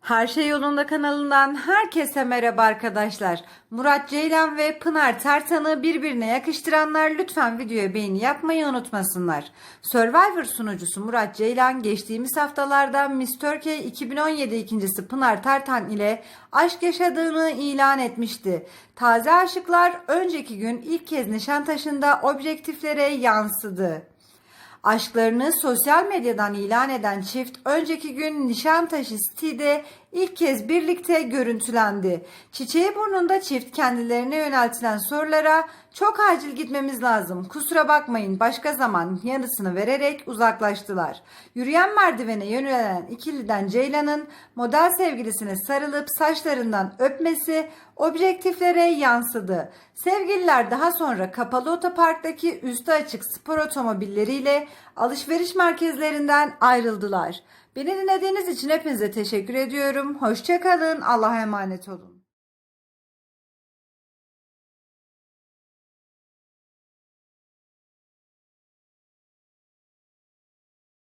Her Şey Yolunda kanalından herkese merhaba arkadaşlar. Murat Ceylan ve Pınar Tartan'ı birbirine yakıştıranlar lütfen videoya beğeni yapmayı unutmasınlar. Survivor sunucusu Murat Ceylan geçtiğimiz haftalarda Miss Turkey 2017 ikincisi Pınar Tartan ile aşk yaşadığını ilan etmişti. Taze aşıklar önceki gün ilk kez Nişantaşı'nda objektiflere yansıdı. Aşklarını sosyal medyadan ilan eden çift önceki gün Nişantaşı City'de ilk kez birlikte görüntülendi. Çiçeği burnunda çift kendilerine yöneltilen sorulara çok acil gitmemiz lazım kusura bakmayın başka zaman yanıtını vererek uzaklaştılar. Yürüyen merdivene yönelen ikiliden Ceylan'ın model sevgilisine sarılıp saçlarından öpmesi objektiflere yansıdı. Sevgililer daha sonra kapalı otoparktaki üstü açık spor otomobilleriyle alışveriş merkezlerinden ayrıldılar. Beni dinlediğiniz için hepinize teşekkür ediyorum. Hoşçakalın. Allah'a emanet olun.